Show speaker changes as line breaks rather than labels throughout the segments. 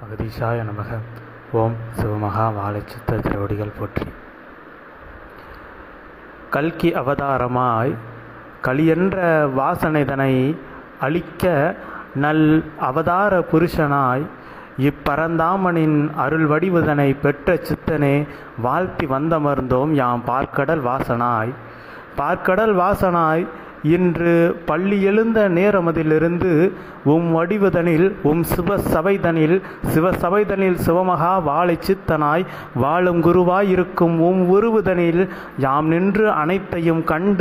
பகதீஷாய நமக. ஓம் சிவமகா வாழைச்சித்த திருவடிகள் போற்றி. கல்கி அவதாரமாய் கலியென்ற வாசனைதனை அழிக்க நல் அவதார புருஷனாய் இப்பரந்தாமனின் அருள் வடிவுதனை பெற்ற சித்தனே வாழ்த்தி வந்தமர்ந்தோம் யாம் பார்க்கடல் வாசனாய். பார்க்கடல் வாசனாய் இன்று பள்ளி எழுந்த நேரமதிலிருந்து உம் வடிவதனில் உம் சிவ சபைதனில் சிவ சபைதனில் சிவமகா வாழை சித்தனாய் வாழும் குருவாய் இருக்கும் உம் உருவுதனில் யாம் நின்று அனைத்தையும் கண்ட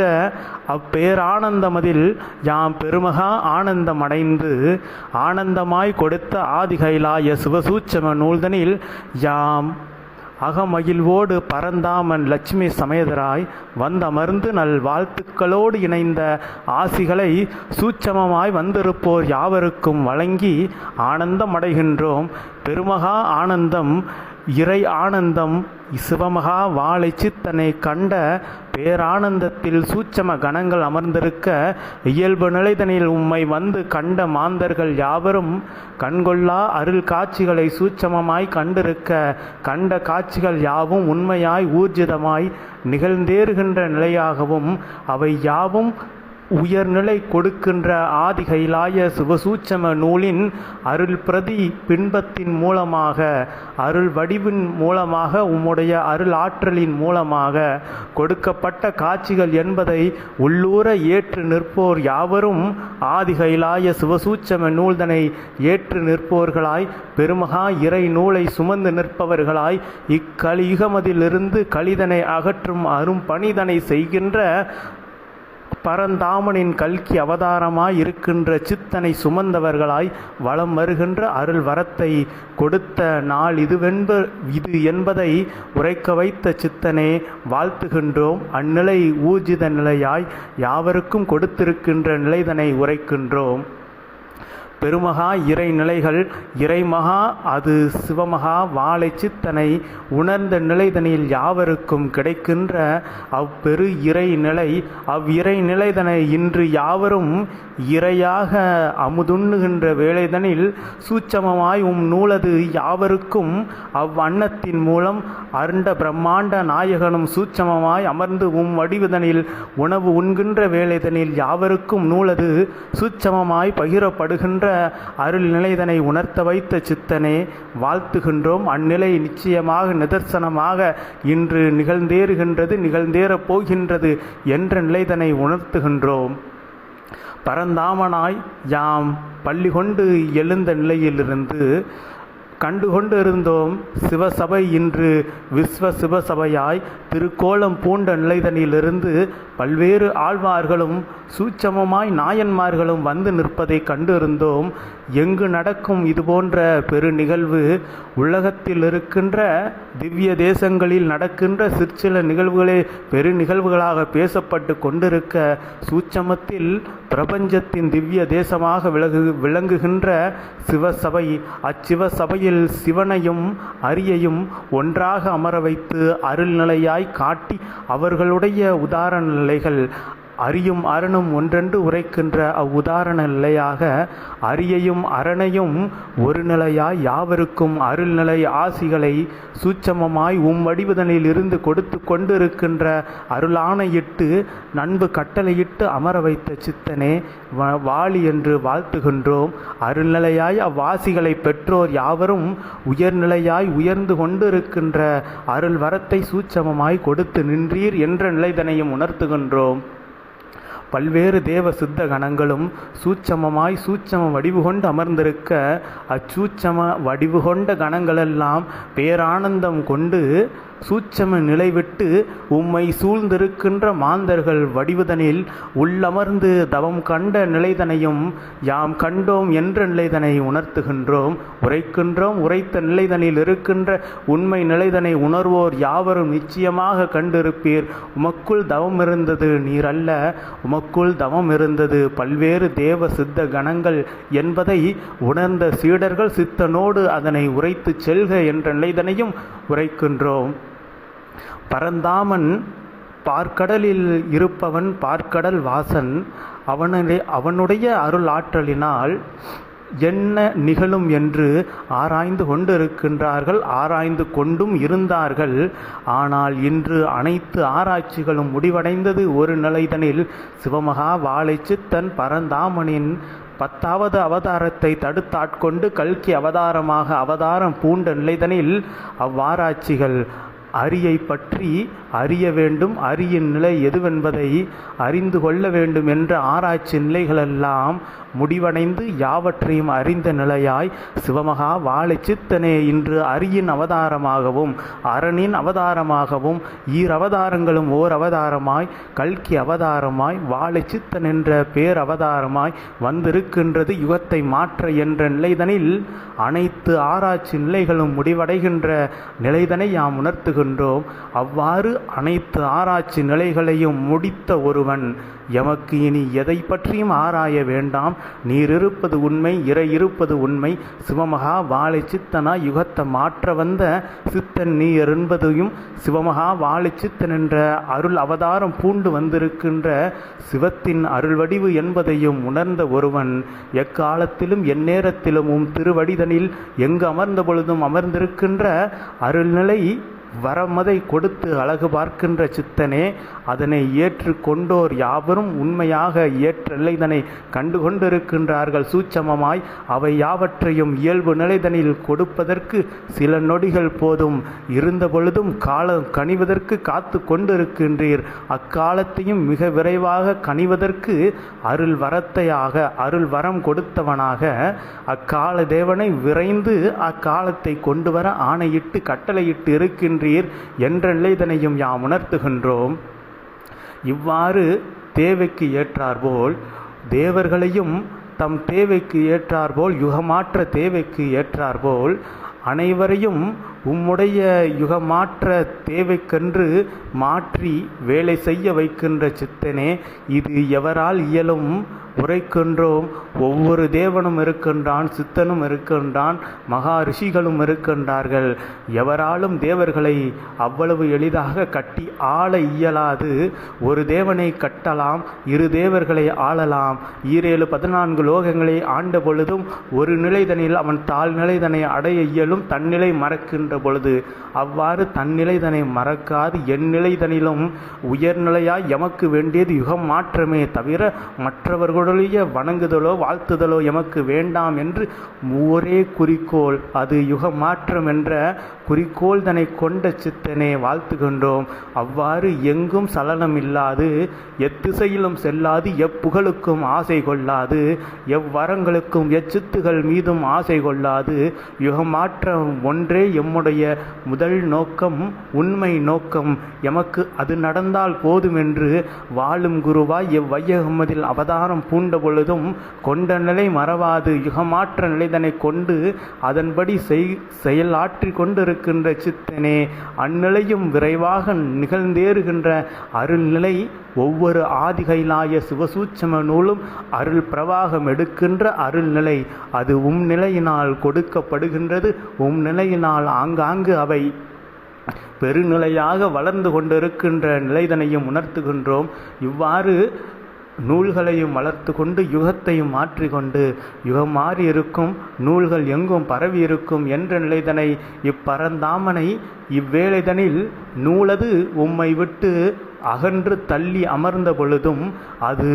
அப்பேரானந்தமதில் யாம் பெருமகா ஆனந்தமடைந்து ஆனந்தமாய் கொடுத்த ஆதிகைலாய சிவசூச்சம நூல்தனில் யாம் அகமகிழ்வோடு பரந்தாமன் லட்சுமி சமேதராய் வந்தமர்ந்து நல் வாழ்த்துக்களோடு இணைந்த ஆசிகளை சூட்சமமாய் வந்திருப்போர் யாவருக்கும் வழங்கி ஆனந்தம் அடைகின்றோம் பெருமகா ஆனந்தம் இறை ஆனந்தம் சிவமகா வாழை சித்தனை கண்ட பேரானந்தத்தில் சூட்சம கணங்கள் அமர்ந்திருக்க இயல்பு நிலைதனில் உம்மை வந்து கண்ட மாந்தர்கள் யாவரும் கண்கொள்ளா அருள் காட்சிகளை சூட்சமமாய் கண்டிருக்க கண்ட காட்சிகள் யாவும் உண்மையாய் ஊர்ஜிதமாய் நிகழ்ந்தேறுகின்ற நிலையாகவும் அவை யாவும் உயர்நிலை கொடுக்கின்ற ஆதிகைலாய சிவசூச்சம நூலின் அருள் பிரதி பின்பத்தின் மூலமாக அருள் வடிவின் மூலமாக உம்முடைய அருள் ஆற்றலின் மூலமாக கொடுக்கப்பட்ட காட்சிகள் என்பதை உள்ளூர ஏற்று நிற்போர் யாவரும் ஆதிகைலாய சிவசூச்சம நூல்தனை ஏற்று நிற்போர்களாய் பெருமகா இறை நூலை சுமந்து நிற்பவர்களாய் இக்கலியுகமதிலிருந்து கலிதனை அகற்றும் அரும் பணிதனை செய்கின்ற பரந்தாமனின் கல்கி அவதாரமாய் இருக்கின்ற சித்தனை சுமந்தவர்களாய் வலம் வருகின்ற அருள் வரத்தை கொடுத்த நாள் இதுவென்ப இது என்பதை உரைக்க வைத்த சித்தனே வாழ்த்துகின்றோம். அந்நிலை ஊர்ஜித நிலையாய் யாவருக்கும் கொடுத்திருக்கின்ற நிலைதனை உரைக்கின்றோம். பெருமகா இறை நிலைகள் இறைமகா அது சிவமகா வாழை சித்தனை உணர்ந்த நிலைதனில் யாவருக்கும் கிடைக்கின்ற அவ்வெரு இறை நிலை அவ்விறை நிலைதனை இன்று யாவரும் இறையாக அமுதுண்ணுகின்ற வேளைதனில் சூட்சமமாய் உம் நூலது யாவருக்கும் அவ்வண்ணத்தின் மூலம் அருண்ட பிரம்மாண்ட நாயகனும் சூட்சமமாய் அமர்ந்து உம் வடிவதனில் உணவு உண்கின்ற வேளைதனில் யாவருக்கும் நூலது சூட்சமமாய் பகிரப்படுகின்ற அருள் நிலைதனை உணர்த்த வைத்த சித்தனே வாழ்த்துகின்றோம். அந்நிலை நிச்சயமாக நிதர்சனமாக இன்று நிகழ்ந்தேறுகின்றது நிகழ்ந்தேறப் போகின்றது என்ற நிலைதனை உணர்த்துகின்றோம். பரந்தாமனாய் யாம் பள்ளி கொண்டு எழுந்த நிலையிலிருந்து கண்டுகொண்டு இருந்தோம் சிவசபை இன்று விஸ்வ சிவசபையாய் திருக்கோலம் பூண்ட நிலைதனிலிருந்து பல்வேறு ஆழ்வார்களும் சூட்சமமாய் நாயன்மார்களும் வந்து நிற்பதை கண்டு இருந்தோம் எங்கு நடக்கும் இதுபோன்ற பெரு நிகழ்வு உலகத்தில் இருக்கின்ற திவ்ய தேசங்களில் நடக்கின்ற சிற்சில நிகழ்வுகளே பெரு நிகழ்வுகளாக பேசப்பட்டு கொண்டிருக்க சூட்சமத்தில் பிரபஞ்சத்தின் திவ்ய தேசமாக விலகு விளங்குகின்ற சிவசபை அச்சிவ சபையில் சிவனையும் அரியையும் ஒன்றாக அமர வைத்து அருள்நிலையாய் காட்டி அவர்களுடைய உதாரண நிலைகள் அரியும் அரணும் ஒன்றென்று உரைக்கின்ற அவ்வுதாரண நிலையாக அரியையும் அரணையும் ஒரு நிலையாய் யாவருக்கும் அருள்நிலை ஆசிகளை சூட்சமமாய் உம் வடிவதனில் இருந்து கொடுத்து கொண்டிருக்கின்ற அருளாணையிட்டு நண்பு கட்டளையிட்டு அமர வைத்த சித்தனே வாளி என்று வாழ்த்துகின்றோம். அருள்நிலையாய் அவ்வாசிகளை பெற்றோர் யாவரும் உயர்நிலையாய் உயர்ந்து கொண்டிருக்கின்ற அருள் வரத்தை சூட்சமமாய் கொடுத்து நின்றீர் என்ற நிலைதனையும் உணர்த்துகின்றோம். பல்வேறு தேவ சித்த கணங்களும் சூட்சமமாய் சூட்சம வடிவு கொண்டு அமர்ந்திருக்க அச்சூட்சம வடிவு கொண்ட கணங்களெல்லாம் பேரானந்தம் கொண்டு சூட்சம நிலை விட்டு உம்மை சூழ்ந்திருக்கின்ற மாந்தர்கள் வடிவதனில் உள்ளமர்ந்து தவம் கண்ட நிலைதனையும் யாம் கண்டோம் என்ற நிலைதனை உணர்த்துகின்றோம். உரைக்கின்றோம் உரைத்த நிலைதனில் இருக்கின்ற உண்மை நிலைதனை உணர்வோர் யாவரும் நிச்சயமாக கண்டிருப்பீர். உமக்குள் தவம் இருந்தது நீர் அல்ல உமக்குள் தவம் இருந்தது பல்வேறு தேவ சித்த கணங்கள் என்பதை உணர்ந்த சீடர்கள் சித்தனோடு அதனை உரைத்து செல்க என்ற நிலைதனையும் உரைக்கின்றோம். பரந்தாமன் பார்க்கடலில் இருப்பவன் பார்க்கடல் வாசன் அவனுடைய அவனுடைய அருள் ஆற்றலினால் என்ன நிகழும் என்று ஆராய்ந்து கொண்டிருக்கின்றார்கள் ஆராய்ந்து கொண்டும் இருந்தார்கள். ஆனால் இன்று அனைத்து ஆராய்ச்சிகளும் முடிவடைந்தது. ஒரு நிலைதனில் சிவமகா வாழைச்சித்தன் பரந்தாமனின் பத்தாவது அவதாரத்தை தடுத்தாட்கொண்டு கல்கி அவதாரமாக அவதாரம் பூண்ட நிலைதனில் அவ்வாராய்ச்சிகள் அரியை பற்றி அறிய வேண்டும் அரியின் நிலை எதுவென்பதை அறிந்து கொள்ள வேண்டும் என்ற ஆராய்ச்சி நிலைகளெல்லாம் முடிவடைந்து யாவற்றையும் அறிந்த நிலையாய் சிவமகா வாழை சித்தனே இன்று அரியின் அவதாரமாகவும் அரணின் அவதாரமாகவும் ஈர் அவதாரங்களும் ஓர் அவதாரமாய் கல்கி அவதாரமாய் வாழை சித்தன் என்ற பேர் அவதாரமாய் வந்திருக்கின்றது. யுகத்தை மாற்ற என்ற நிலைதனில் அனைத்து ஆராய்ச்சி நிலைகளும் முடிவடைகின்ற நிலைதனை யாம் உணர்த்துகின்றோம். அவ்வாறு அனைத்து ஆராய்ச்சி நிலைகளையும் முடித்த ஒருவன் எமக்கு இனி எதை பற்றியும் ஆராய வேண்டாம். நீர் இருப்பது உண்மை இறை இருப்பது உண்மை. சிவமகா வாழை சித்தனா யுகத்தை மாற்ற வந்த சித்தன் நீர் என்பதையும் சிவமகா வாழை சித்தன் என்ற அருள் அவதாரம் பூண்டு வந்திருக்கின்ற சிவத்தின் அருள்வடிவு என்பதையும் உணர்ந்த ஒருவன் எக்காலத்திலும் எந்நேரத்திலும் உம் திருவடிதனில் எங்கு அமர்ந்த பொழுதும் அமர்ந்திருக்கின்ற அருள்நிலை வரமதை கொடுத்து அழகு பார்க்கின்ற சித்தனே அதனை ஏற்று கொண்டோர் யாவரும் உண்மையாக ஏற்ற நிலைதனை கண்டு கொண்டிருக்கின்றார்கள் சூட்சமமாய் அவை யாவற்றையும் இயல்பு நிலைதனில் கொடுப்பதற்கு சில நொடிகள் போதும். இருந்த பொழுதும் காலம் கனிவதற்கு காத்து கொண்டிருக்கின்றீர். அக்காலத்தையும் மிக விரைவாக கனிவதற்கு அருள் வரத்தையாக அருள் வரம் கொடுத்தவனாக அக்கால தேவனை விரைந்து அக்காலத்தை கொண்டு வர ஆணையிட்டு கட்டளையிட்டு இருக்கின்ற இருக்கின்றீர் என்ற இதனையும் யாம் உணர்த்துகின்றோம். இவ்வாறு தேவைக்கு ஏற்றாற்போல் தேவர்களையும் தம் தேவைக்கு ஏற்றாற்போல் யுகமாற்ற தேவைக்கு ஏற்றாற்போல் அனைவரையும் உம்முடைய யுகமாற்ற தேவைக்கென்று மாற்றி வேலை செய்ய வைக்கின்ற சித்தனே இது எவரால் இயலும்? உரைக்கின்றோம். ஒவ்வொரு தேவனும் இருக்கின்றான் சித்தனும் இருக்கின்றான் மகா ரிஷிகளும் இருக்கின்றார்கள். எவராலும் தேவர்களை அவ்வளவு எளிதாக கட்டி ஆள இயலாது. ஒரு தேவனை கட்டலாம் இரு தேவர்களை ஆளலாம். ஈரேழு பதினான்கு லோகங்களை ஆண்ட பொழுதும் ஒரு நிலைதனில் அவன் தாழ் நிலைதனை அடைய இயலும் தன்னிலை மறக்கின்ற பொழுது அவ்வாறு தன்னிலைதனை மறக்காது என் நிலைதனிலும் உயர்நிலையாய் எமக்கு வேண்டியது யுகம் மாற்றமே தவிர மற்றவர்களுடைய வணங்குதலோ வாழ்த்துதலோ எமக்கு வேண்டாம் என்று ஒரே குறிக்கோள். அது யுக மாற்றம் என்ற குறிக்கோள் தன்னை கொண்ட சித்தனே வாழ்த்துகின்றோம். அவ்வாறு எங்கும் சலனம் இல்லாது எத்திசையிலும் செல்லாது எப்புகழுக்கும் ஆசை கொள்ளாது எவ்வரங்களுக்கும் எச்சித்துகள் மீதும் ஆசை கொள்ளாது. யுகமாற்றம் ஒன்றே எம்முடைய முதல் நோக்கம் உண்மை நோக்கம். எமக்கு அது நடந்தால் போதுமென்று வாழும் குருவாய் எவ்வையகமதில் அவதாரம் பூண்ட பொழுதும் கொண்ட நிலை மறவாது. யுகமாற்ற நிலைதனை கொண்டு அதன்படி செய் செயலாற்றி இருக்கின்ற சித்தனே அந்நிலையும் விரைவாக நிகழ்ந்தேறுகின்ற அருள்நிலை ஒவ்வொரு ஆதிகைலாய சிவசூட்சம நூலும் அருள் பிரவாகம் எடுக்கின்ற அருள்நிலை. அது உம் நிலையினால் கொடுக்கப்படுகின்றது உம் நிலையினால் ஆங்காங்கு அவை. பெருநிலையாக வளர்ந்து கொண்டிருக்கின்ற நிலைதனையும் உணர்த்துகின்றோம். இவ்வாறு நூல்களையும் வளர்த்து கொண்டு யுகத்தையும் மாற்றிக்கொண்டு யுகம் மாறி இருக்கும் நூல்கள் எங்கும் பரவி இருக்கும் என்ற நிலைதனை இப்பரந்தாமனை இவ்வேளைதனில் நூலது உம்மை விட்டு அகன்று தள்ளி அமர்ந்த பொழுதும் அது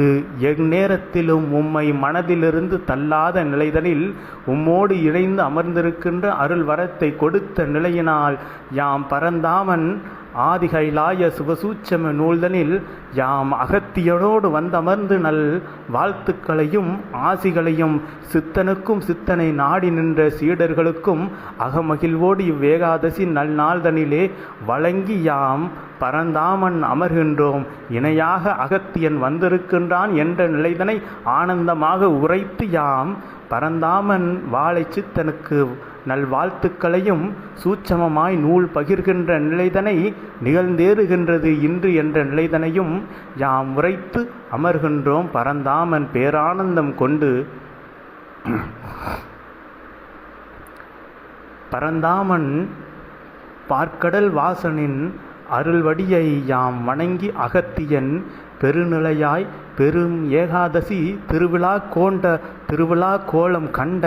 எந்நேரத்திலும் உம்மை மனதிலிருந்து தள்ளாத நிலைதனில் உம்மோடு இணைந்து அமர்ந்திருக்கின்ற அருள் வரத்தை கொடுத்த நிலையினால் யாம் பரந்தாமன் ஆதிகைலாய சிவசூட்சம நூல்தனில் யாம் அகத்தியனோடு வந்தமர்ந்து நல் வாழ்த்துக்களையும் ஆசிகளையும் சித்தனுக்கும் சித்தனை நாடி நின்ற சீடர்களுக்கும் அகமகிழ்வோடு இவ்வேகாதசி நல் நாள்தனிலே வழங்கி யாம் பரந்தாமன் அமர்கின்றோம். இணையாக அகத்தியன் வந்திருக்கின்றான் என்ற நிலைதனை ஆனந்தமாக உரைத்து யாம் பரந்தாமன் வாழை சித்தனுக்கு நல்வாழ்த்துக்களையும் சூட்சமமாய் நூல் பகிர்கின்ற நிலைதனை நிகழ்ந்தேறுகின்றது இன்று என்ற நிலைதனையும் யாம் உரைத்து அமர்கின்றோம் பரந்தாமன் பேரானந்தம் கொண்டு. பரந்தாமன் பார்க்கடல் வாசனின் அருள்வடியை யாம் வணங்கி அகத்தியன் பெருநிலையாய் பெரும் ஏகாதசி திருவிழா கோண்ட திருவிழா கோலம் கண்ட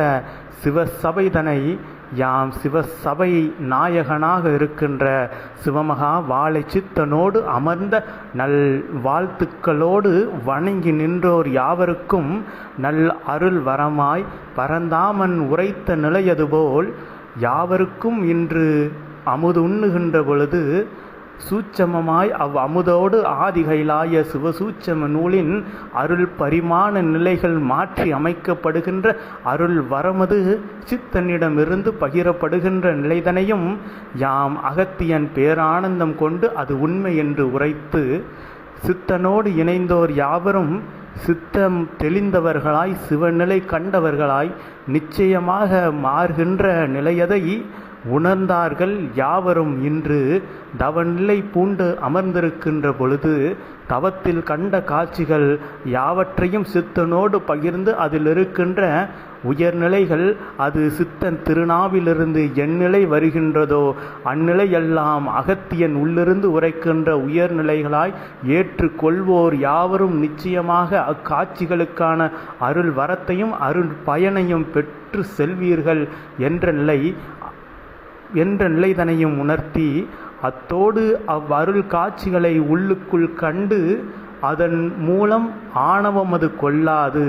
சிவசபைதனை யாம் சிவசபை நாயகனாக இருக்கின்ற சிவமகா வாழை சித்தனோடு அமர்ந்த நல் வாழ்த்துக்களோடு வணங்கி நின்றோர் யாவருக்கும் நல் அருள் வரமாய் பரந்தாமன் உரைத்த நிலையதுபோல் யாவருக்கும் இன்று அமுது உண்ணுகின்ற பொழுது சூட்சமமாய் அவ் அமுதோடு ஆதிகைலாய சிவசூட்சம நூலின் அருள் பரிமாண நிலைகள் மாற்றி அமைக்கப்படுகின்ற அருள் வரமது சித்தனிடமிருந்து பகிரப்படுகின்ற நிலைதனையும் யாம் அகத்தியன் பேரானந்தம் கொண்டு அது உண்மை என்று உரைத்து சித்தனோடு இணைந்தோர் யாவரும் சித்தம் தெளிந்தவர்களாய் சிவநிலை கண்டவர்களாய் நிச்சயமாக மாறுகின்ற நிலையதை உணர்ந்தார்கள் யாவரும் இன்று தவநிலை பூண்டு அமர்ந்திருக்கின்ற பொழுது தவத்தில் கண்ட காட்சிகள் யாவற்றையும் சித்தனோடு பகிர்ந்து அதில் இருக்கின்ற உயர்நிலைகள் அது சித்தன் திருநாவிலிருந்து எந்நிலை வருகின்றதோ அந்நிலையெல்லாம் அகத்தியன் உள்ளிருந்து உரைக்கின்ற உயர்நிலைகளாய் ஏற்றுக்கொள்வோர் யாவரும் நிச்சயமாக அக்காட்சிகளுக்கான அருள் வரத்தையும் அருள் பயனையும் பெற்று செல்வீர்கள் என்ற நிலை என்ற நிலைதனையும் உணர்த்தி அத்தோடு அவ்வருள் காட்சிகளை உள்ளுக்குள் கண்டு அதன் மூலம் ஆணவமது கொள்ளாது.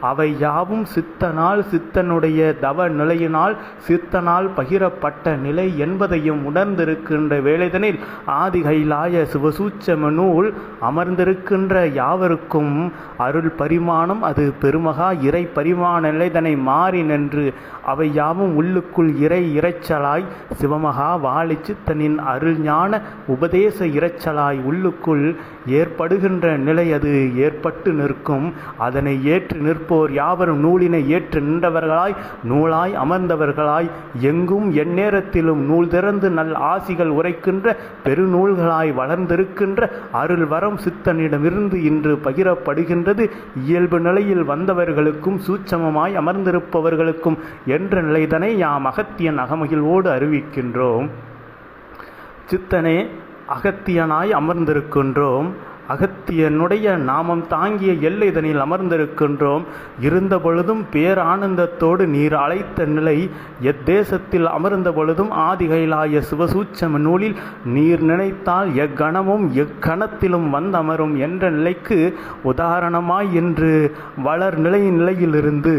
அவை யாவும் சித்தனால் சித்தனுடைய தவ நிலையினால் சித்தனால் பகிரப்பட்ட நிலை என்பதையும் உணர்ந்திருக்கின்ற வேளைதனில் ஆதிகைலாய சிவசூச்சம நூல் அமர்ந்திருக்கின்ற யாவருக்கும் அருள் பரிமாணம் அது பெருமகா இறை பரிமாண நிலைதனை மாறி நின்று அவை யாவும் உள்ளுக்குள் இறை இறைச்சலாய் சிவமகா வாழி சித்தனின் அருள் ஞான உபதேச இறைச்சலாய் உள்ளுக்குள் ஏற்படுகின்ற நிலை அது ஏற்பட்டு நிற்கும். அதனை ஏற்று நிற்போர் யாவரும் நூலினை ஏற்று நின்றவர்களாய் நூலாய் அமர்ந்தவர்களாய் எங்கும் எந்நேரத்திலும் நூல் திறந்து நல் ஆசிகள் உரைக்கின்ற பெருநூல்களாய் வளர்ந்திருக்கின்ற அருள் வரம் சித்தனிடமிருந்து இன்று பகிரப்படுகின்றது. இயல்பு நிலையில் வந்தவர்களுக்கும் சூட்சமமாய் அமர்ந்திருப்பவர்களுக்கும் என்ற நிலைதனை யாம் அகத்தியன் அகமகிழ்வோடு அறிவிக்கின்றோம். சித்தனே அகத்தியனாய் அமர்ந்திருக்கின்றோம். அகத்தியனுடைய நாமம் தாங்கிய எல்லைதனில் அமர்ந்திருக்கின்றோம். இருந்த பொழுதும் பேரானந்தத்தோடு நீர் அழைத்த நிலை எத்தேசத்தில் அமர்ந்த பொழுதும் ஆதிகைலாய சிவசூச்சம நூலில் நீர் நினைத்தால் எக்கணமும் எக்கணத்திலும் வந்தமரும் என்ற நிலைக்கு உதாரணமாய் என்று வளர் நிலை நிலையிலிருந்து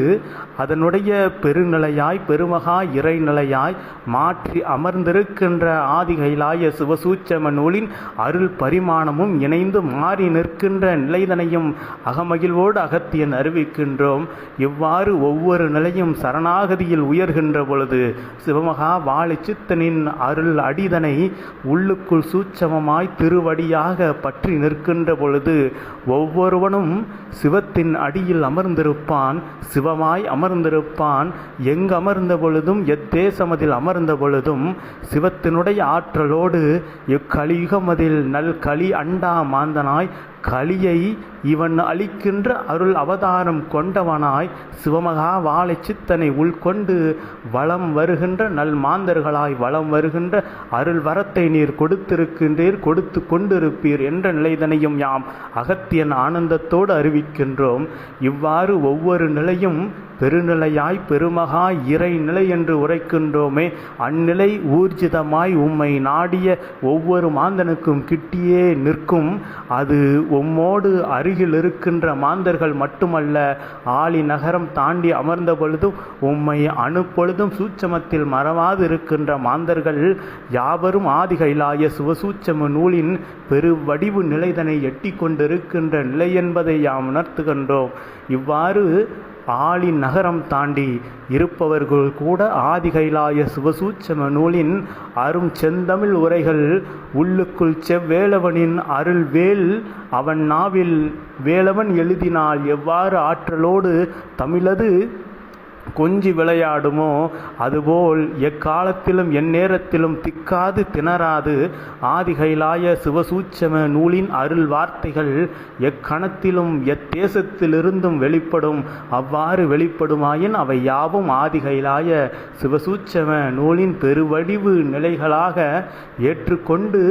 அதனுடைய பெருநிலையாய் பெருமகா இறைநிலையாய் மாற்றி அமர்ந்திருக்கின்ற ஆதிகைலாய சிவசூச்சம நூலின் அருள் பரிமாணமும் இணைந்து மாறி நிற்கின்ற நிலைதனையும் அகமகிழ்வோடு அகத்தியன் அறிவிக்கின்றோம். இவ்வாறு ஒவ்வொரு நிலையும் சரணாகதியில் உயர்கின்ற பொழுது சிவமகா வாழிச்சித்தனின் அருள் அடிதனை உள்ளுக்குள் சூட்சமமாய் திருவடியாக பற்றி நிற்கின்ற பொழுது ஒவ்வொருவனும் சிவத்தின் அடியில் அமர்ந்திருப்பான். சிவமாய் அமர் அமர்ந்திருப்பான். எங்கு அமர்ந்த பொழுதும் எத்தேசமதில் அமர்ந்த பொழுதும் சிவத்தினுடைய ஆற்றலோடு இக்கலியுகமதில் நல் களி அண்டா மாந்தனாய் களியை இவன் அளிக்கின்ற அருள் அவதாரம் கொண்டவனாய் சிவமகா வாழை சித்தனை உள்கொண்டு வளம் வருகின்ற நல் மாந்தர்களாய் வளம் வருகின்ற அருள் வரத்தை நீர் கொடுத்திருக்கின்றீர் கொடுத்து கொண்டிருப்பீர் என்ற நிலைதனையும் யாம் அகத்தியன் ஆனந்தத்தோடு அறிவிக்கின்றோம். இவ்வாறு ஒவ்வொரு நிலையும் பெருநிலையாய் பெருமகா இறை நிலை என்று உரைக்கின்றோமே. அந்நிலை ஊர்ஜிதமாய் உம்மை நாடிய ஒவ்வொரு மாந்தனுக்கும் கிட்டியே நிற்கும். அது உம்மோடு அருகில் இருக்கின்ற மாந்தர்கள் மட்டுமல்ல ஆளி நகரம் தாண்டி அமர்ந்த பொழுதும் உம்மை அணுப்பொழுதும் சூட்சமத்தில் மறவாது இருக்கின்ற மாந்தர்கள் யாவரும் ஆதிகைலாய சிவசூட்சம நூலின் பெரு வடிவு நிலைதனை எட்டி கொண்டிருக்கின்ற நிலை என்பதை யாம் உணர்த்துகின்றோம். இவ்வாறு ஆளி நகரம் தாண்டி இருப்பவர்கள் கூட ஆதிகைலாய சிவசூச்சம நூலின் அரும் செந்தமிழ் உரைகள் உள்ளுக்குள் செவ்வேளவனின் அருள் வேல் அவன் நாவில் வேலவன் எழுதினால் எவ்வாறு ஆற்றலோடு தமிழது கொஞ்சி விளையாடுமோ? அதுபோல் எக்காலத்திலும் எந்நேரத்திலும் திக்காது திணறாது. ஆதிகைலாய சிவசூட்சம நூலின் அருள் வார்த்தைகள் எக்கணத்திலும் எத்தேசத்திலிருந்தும் வெளிப்படும். அவ்வாறு வெளிப்படுமாயின் அவை யாவும் ஆதிகைலாய சிவசூட்சம நூலின் பெருவடிவு நிலைகளாக ஏற்றுக்கொண்டு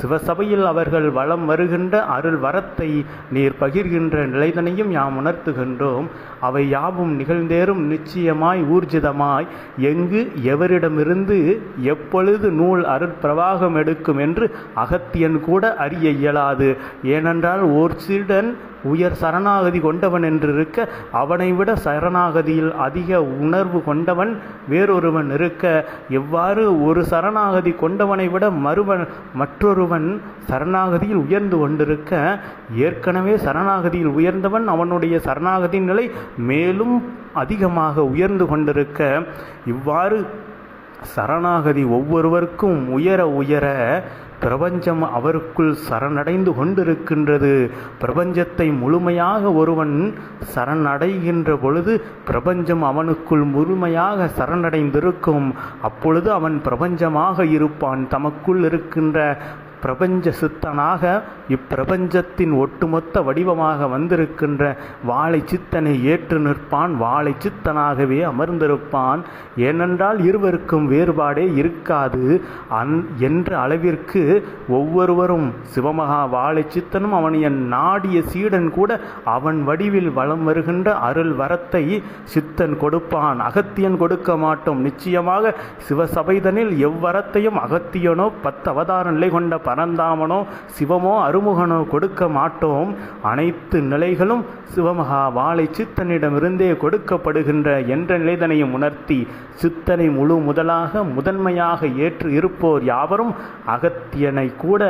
சிவசபையில் அவர்கள் வலம் வருகின்ற அருள் வரத்தை நீர் பகிர்கின்ற நிலைதனையும் யாம் உணர்த்துகின்றோம். அவை யாவும் நிகழ்ந்தேறும் நிச்சயம் தைரியமாய் ஊர்ஜிதமாய் எங்கு எவரிடமிருந்து எப்பொழுது நூல் அருட்பிரவாகம் எடுக்கும் என்று அகத்தியன் கூட அறிய இயலாது. ஏனென்றால் ஓர் சீடன் உயர் சரணாகதி கொண்டவன் என்றிருக்க அவனை விட சரணாகதியில் அதிக உணர்வு கொண்டவன் வேறொருவன் இருக்க. எவ்வாறு ஒரு சரணாகதி கொண்டவனை விட மறுவன் மற்றொருவன் சரணாகதியில் உயர்ந்து கொண்டிருக்க ஏற்கனவே சரணாகதியில் உயர்ந்தவன் அவனுடைய சரணாகதி நிலை மேலும் அதிகமாக உயர்ந்து கொண்டிருக்க. இவ்வாறு சரணாகதி ஒவ்வொருவருக்கும் உயர உயர பிரபஞ்சம் அவருக்குள் சரணடைந்து கொண்டிருக்கின்றது. பிரபஞ்சத்தை முழுமையாக ஒருவன் சரணடைகின்ற பொழுது பிரபஞ்சம் அவனுக்குள் முழுமையாக சரணடைந்திருக்கும். அப்பொழுது அவன் பிரபஞ்சமாக இருப்பான். தமக்குள் இருக்கின்ற பிரபஞ்ச சித்தனாக இப்பிரபஞ்சத்தின் ஒட்டுமொத்த வடிவமாக வந்திருக்கின்ற வாழை சித்தனை ஏற்று நிற்பான் வாழை சித்தனாகவே அமர்ந்திருப்பான். ஏனென்றால் இருவருக்கும் வேறுபாடே இருக்காது. அந் என்ற அளவிற்கு ஒவ்வொருவரும் சிவமகா வாழை சித்தனும் அவனைய நாடிய சீடன் கூட அவன் வடிவில் வலம் வருகின்ற அருள் வரத்தை சித்தன் கொடுப்பான். அகத்தியன் கொடுக்க மாட்டோம். நிச்சயமாக சிவசபைதனில் எவ்வரத்தையும் அகத்தியனோ பத்து அவதார நிலை கொண்ட பரந்தாமனோ சிவமோ அருமுகனோ கொடுக்க மாட்டோம். அனைத்து நிலைகளும் சிவமகா வாழை சித்தனிடமிருந்தே கொடுக்கப்படுகின்ற என்ற நிலைதனையும் உணர்த்தி சித்தனை முழு முதலாக முதன்மையாக ஏற்று இருப்போர் யாவரும் அகத்தியனை கூட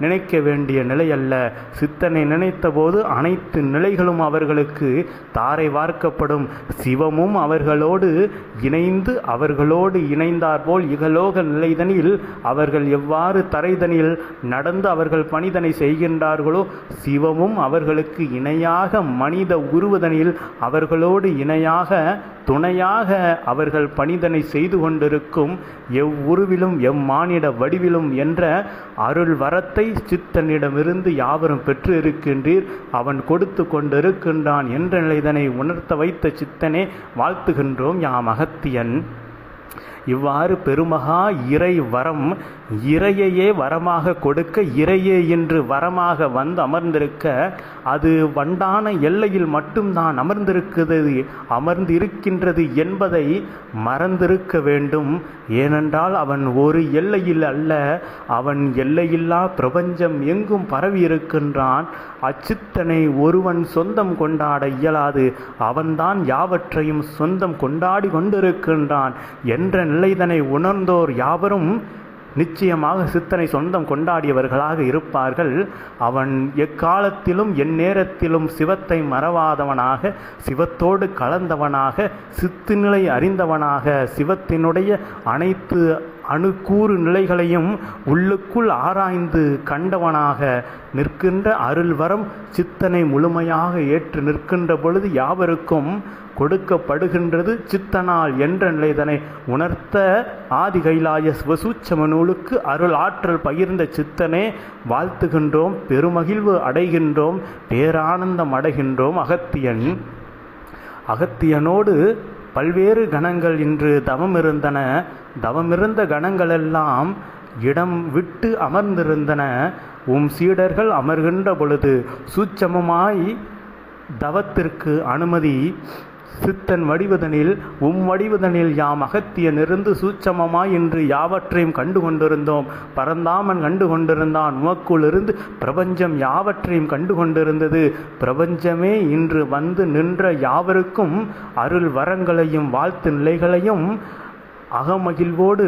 நினைக்க வேண்டிய நிலை அல்ல சித்தனை நினைத்தபோது அனைத்து நிலைகளும் அவர்களுக்கு தாரை வார்க்கப்படும். சிவமும் அவர்களோடு இணைந்து அவர்களோடு இணைந்தாற்போல் இகலோக நிலைதனில் அவர்கள் எவ்வாறு தரைதனில் நடந்து அவர்கள் பணிதனை செய்கின்றார்களோ சிவமும் அவர்களுக்கு இணையாக மனித உருவதனில் அவர்களோடு இணையாக துணையாக அவர்கள் பணிதனை செய்து கொண்டிருக்கும் எவ்வுருவிலும் எம்மானிட வடிவிலும் என்ற அருள் வரத்தை சித்தனிடமிருந்து யாவரும் பெற்று இருக்கின்றீர் அவன் கொடுத்து கொண்டிருக்கின்றான் என்ற நிலைதனை உணர்த்த வைத்த சித்தனே வாழ்த்துகின்றோம் யாம் அகத்தியன் இவ்வாறு பெருமகா இறை வரம் இறையையே வரமாக கொடுக்க இறையே என்று வரமாக வந்து அமர்ந்திருக்க அது வண்டான எல்லையில் மட்டும்தான் அமர்ந்திருக்கிறது அமர்ந்திருக்கின்றது என்பதை மறந்திருக்க வேண்டும். ஏனென்றால் அவன் ஒரு எல்லையில் அல்ல அவன் எல்லையில்லா பிரபஞ்சம் எங்கும் பரவி இருக்கின்றான். அச்சித்தனை ஒருவன் சொந்தம் கொண்டாட இயலாது அவன்தான் யாவற்றையும் சொந்தம் கொண்டாடி கொண்டிருக்கின்றான் என்ற நிலைதனை உணர்ந்தோர் யாவரும் நிச்சயமாக சித்தனை சொந்தம் கொண்டாடியவர்களாக இருப்பார்கள். அவன் எக்காலத்திலும் எந்நேரத்திலும் சிவத்தை மறவாதவனாக சிவத்தோடு கலந்தவனாக சித்து நிலை அறிந்தவனாக சிவத்தினுடைய அனைத்து அணுக்கூறு நிலைகளையும் உள்ளுக்குள் ஆராய்ந்து கண்டவனாக நிற்கின்ற அருள்வரம் சித்தனை முழுமையாக ஏற்று நிற்கின்ற பொழுது யாவருக்கும் கொடுக்கப்படுகின்றது சித்தனால் என்ற நிலைதனை உணர்த்த ஆதி கைலாய சிவசூச்சம நூலுக்கு அருள் ஆற்றல் பகிர்ந்த சித்தனே வாழ்த்துகின்றோம் பெருமகிழ்வு அடைகின்றோம் பேரானந்தம் அடைகின்றோம் அகத்தியன். அகத்தியனோடு பல்வேறு கணங்கள் இன்று தவம் இருந்தன தவமிருந்த கணங்களெல்லாம் இடம் விட்டு அமர்ந்திருந்தன. உம் சீடர்கள் அமர்கின்ற பொழுது சூட்சமமாய் தவத்திற்கு அனுமதி சித்தன் வடிவதனில் உம் வடிவதனில் யாம் அகத்தியனிருந்து சூட்சமமாய் இன்று யாவற்றையும் கண்டு கொண்டிருந்தோம் பரந்தாமன் கண்டு கொண்டிருந்தான் உமக்குள்ளிருந்து பிரபஞ்சம் யாவற்றையும் கண்டு கொண்டிருந்தது பிரபஞ்சமே இன்று வந்து நின்ற யாவருக்கும் அருள் வரங்களையும் வாழ்த்து நிலைகளையும் அகமகிழ்வோடு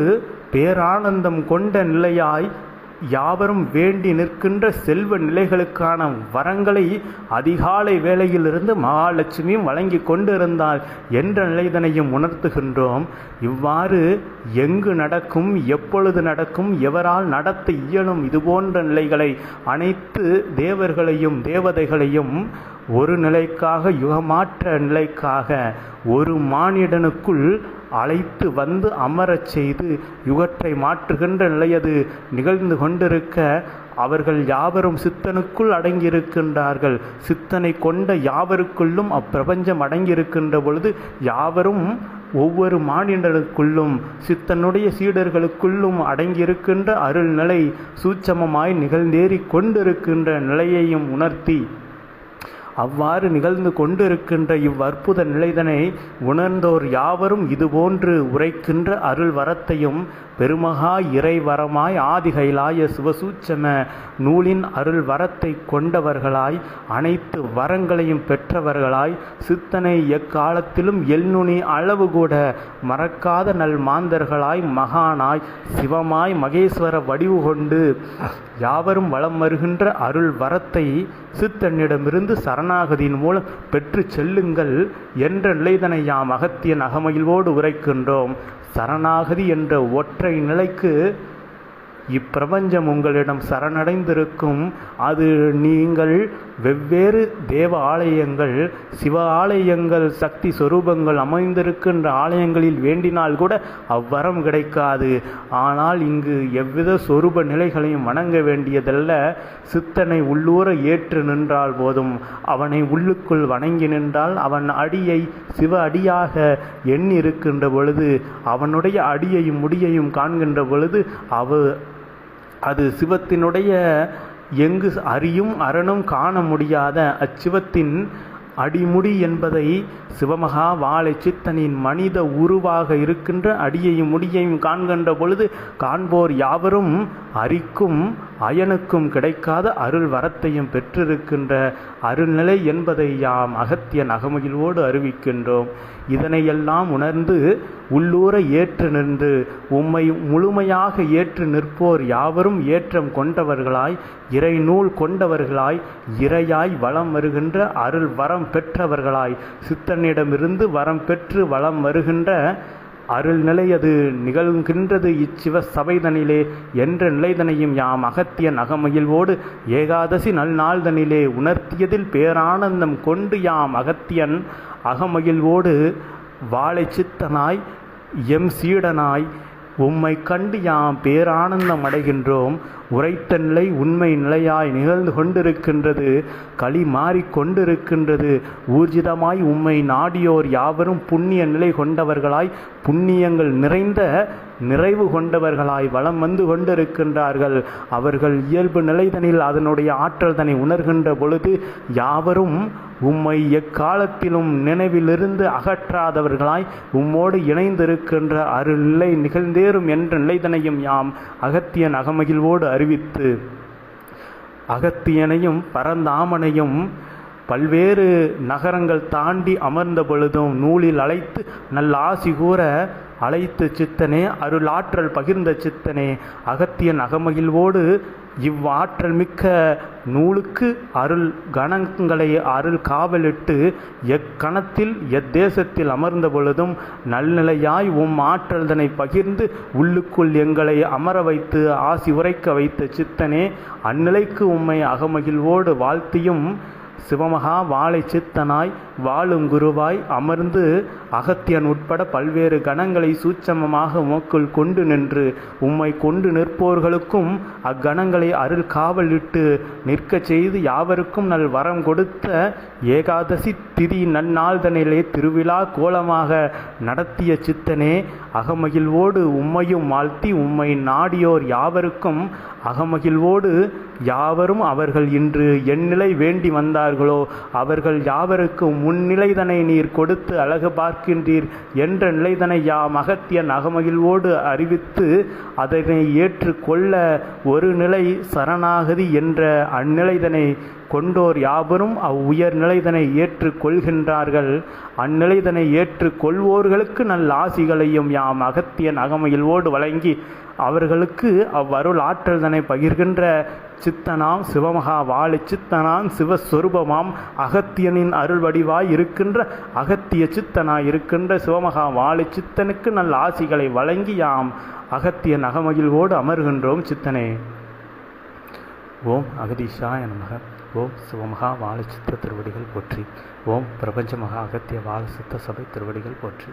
பேரானந்தம் கொண்ட நிலையாய் யாவரும் வேண்டி நிற்கின்ற செல்வ நிலைகளுக்கான வரங்களை அதிகாலை வேளையிலிருந்து மகாலட்சுமியும் வழங்கி கொண்டிருந்தாள் என்ற நிலைதனையும் உணர்த்துகின்றோம். இவ்வாறு எங்கு நடக்கும் எப்பொழுது நடக்கும் எவரால் நடத்த இயலும் இதுபோன்ற நிலைகளை அனைத்து தேவர்களையும் தேவதைகளையும் ஒரு நிலைக்காக யுகமாற்ற நிலைக்காக ஒரு மானிடனுக்குள் அழைத்து வந்து அமரச் செய்து யுகற்றை மாற்றுகின்ற நிலையது நிகழ்ந்து கொண்டிருக்க அவர்கள் யாவரும் சித்தனுக்குள் அடங்கியிருக்கின்றார்கள். சித்தனை கொண்ட யாவருக்குள்ளும் அப்பிரபஞ்சம் அடங்கியிருக்கின்ற பொழுது யாவரும் ஒவ்வொரு மானிடனுக்குள்ளும் சித்தனுடைய சீடர்களுக்குள்ளும் அடங்கியிருக்கின்ற அருள்நிலை சூட்சமமாய் நிகழ்ந்தேறி கொண்டிருக்கின்ற நிலையையும் உணர்த்தி அவ்வாறு நிகழ்ந்து கொண்டிருக்கின்ற இவ்வற்புத நிலைதனை உணர்ந்தோர் யாவரும் இதுபோன்று உரைக்கின்ற அருள் வரத்தையும் பெருமகா இறைவரமாய் ஆதிகைலாய சிவசூச்சம நூலின் அருள் வரத்தை கொண்டவர்களாய் அனைத்து வரங்களையும் பெற்றவர்களாய் சித்தனை எக்காலத்திலும் எல்நுனி அளவு கூட மறக்காத நல் மாந்தர்களாய் மகானாய் சிவமாய் மகேஸ்வர வடிவு கொண்டு யாவரும் வலம் வருகின்ற அருள் வரத்தை சித்தனிடமிருந்து சரணாகதியின் மூலம் பெற்று செல்லுங்கள் என்ற நிலைதனை யாம் அகத்தியன் அகமகிழ்வோடு உரைக்கின்றோம். சரணாகதி என்ற ஒற்றை நிலைக்கு இப்பிரபஞ்சம் உங்களிடம் சரணடைந்திருக்கும். அது நீங்கள் வெவ்வேறு தேவ ஆலயங்கள் சிவ ஆலயங்கள் சக்தி சொரூபங்கள் அமைந்திருக்கின்ற ஆலயங்களில் வேண்டினால் கூட அவ்வரம் கிடைக்காது. ஆனால் இங்கு எவ்வித சொரூப நிலைகளையும் வணங்க வேண்டியதல்ல. சித்தனை உள்ளூர ஏற்று நின்றால் போதும். அவனை உள்ளுக்குள் வணங்கி நின்றால் அவன் அடியை சிவ அடியாக எண்ணி இருக்கின்ற பொழுது அவனுடைய அடியையும் முடியையும் காண்கின்ற பொழுது அவ அது சிவத்தினுடைய எங்கு அறியும் அரணும் காண முடியாத அச்சிவத்தின் அடிமுடி என்பதை சிவமகா வாழை சித்தனின் மனித உருவாக இருக்கின்ற அடியையும் முடியையும் காண்கின்ற பொழுது காண்போர் யாவரும் அரிக்கும் அயனுக்கும் கிடைக்காத அருள் வரத்தையும் பெற்றிருக்கின்ற அருள்நிலை என்பதை யாம் அகத்திய நகமகிழ்வோடு அறிவிக்கின்றோம். இதனையெல்லாம் உணர்ந்து உள்ளூர ஏற்று நின்று உம்மை முழுமையாக ஏற்று நிற்போர் யாவரும் ஏற்றம் கொண்டவர்களாய் இறை நூல் கொண்டவர்களாய் இறையாய் வளம் வருகின்ற அருள் வரம் பெற்றவர்களாய் சித்தனிடமிருந்து வரம் பெற்று வளம் வருகின்ற அருள் நிலையது நிகழ்கின்றது இச்சிவ சபைதனிலே. என்ற நிலைதனையும் யாம் அகத்திய அகமகிழ்வோடு ஏகாதசி நல்நாள்தனிலே உணர்த்தியதில் பேரானந்தம் கொண்டு யாம் அகத்தியன் அகமகிழ்வோடு வாழை சித்தனாய் எம் சீடனாய் உம்மை கண்டு யாம் பேரானந்தம் அடைகின்றோம். உரைத்த நிலை உண்மை நிலையாய் நிகழ்ந்து கொண்டிருக்கின்றது. களி மாறிக்கொண்டிருக்கின்றது ஊர்ஜிதமாய் உம்மை நாடியோர் யாவரும் புண்ணிய நிலை கொண்டவர்களாய் புண்ணியங்கள் நிறைந்த நிறைவு கொண்டவர்களாய் வளம் வந்து கொண்டிருக்கின்றார்கள். அவர்கள் இயல்பு நிலைதனில் அதனுடைய ஆற்றல் தன்னை உணர்கின்ற பொழுது யாவரும் உம்மை எக்காலத்திலும் நினைவிலிருந்து அகற்றாதவர்களாய் உம்மோடு இணைந்திருக்கின்ற அருள்நிலை நிகழ்ந்தேறும் என்ற நிலைதனையும் யாம் அகத்தியன் அகமகிழ்வோடு அறிவித்து அகத்தியனையும் பரந்தாமனையும் பல்வேறு நகரங்கள் தாண்டி அமர்ந்த பொழுதும் நூலில் அழைத்து நல்ல ஆசி கூற அழைத்து சித்தனே அருளாற்றல் பகிர்ந்த சித்தனே அகத்தியன் அகமகிழ்வோடு இவ்வாற்றல் மிக்க நூலுக்கு அருள் கணங்களை அருள் காவலிட்டு எக்கணத்தில் எத்தேசத்தில் அமர்ந்த பொழுதும் நல்நிலையாய் உம் ஆற்றல்தனை பகிர்ந்து உள்ளுக்குள் எங்களை அமர வைத்து ஆசி உரைக்க வைத்த சித்தனே அந்நிலைக்கு உம்மை அகமகிழ்வோடு வாழ்த்தியும் சிவமகா வாழை சித்தனாய் வாழும் குருவாய் அமர்ந்து அகத்தியன் உட்பட பல்வேறு கணங்களை சூட்சமமாக உமக்குள் கொண்டு நின்று உம்மை கொண்டு நிற்போர்களுக்கும் அக்கணங்களை அருள் காவலிட்டு நிற்கச் செய்து யாவருக்கும் நல் வரம் கொடுத்த ஏகாதசி திதி நன்னாள்தனிலே திருவிழா கோலமாக நடத்திய சித்தனே அகமகிழ்வோடு உம்மையும் வாழ்த்தி உம்மை நாடியோர் யாவருக்கும் அகமகிழ்வோடு யாவரும் அவர்கள் இன்று எந்நிலை வேண்டி வந்தார்களோ அவர்கள் யாவருக்கும் முன்னிலைதனை நீர் கொடுத்து அழகு பார்க்கின்றீர் என்ற நிலைதனை யாம் அகத்தியன் அகமகிழ்வோடு அறிவித்து அதனை ஏற்றுக்கொள்ள ஒரு நிலை சரணாகதி என்ற அந்நிலைதனை கொண்டோர் யாவரும் அவ்வுயர் நிலைதனை ஏற்று கொள்கின்றார்கள் அந்நிலைதனை ஏற்றுக் கொள்வோர்களுக்கு நல்ல ஆசிகளையும் யாம் அகத்தியன் அகமையில்வோடு வழங்கி அவர்களுக்கு அவ்வருள் ஆற்றல்தனை பகிர்கின்ற சித்தனாம் சிவமகா வாழி சித்தனாம் சிவஸ்வரூபமாம் அகத்தியனின் அருள் வடிவாய் இருக்கின்ற அகத்திய சித்தனாய் இருக்கின்ற சிவமகா வாழி சித்தனுக்கு நல்ல ஆசிகளை வழங்கி யாம் அகத்தியன் அகமகிழ்வோடு அமர்கின்றோம் சித்தனே. ஓம் அகதீஷாய நமக. ஓம் சிவமகா வாழச்சித்த திருவடிகள் போற்றி. ஓம் பிரபஞ்ச மகா அகத்திய வாழசித்த சபை திருவடிகள் போற்றி.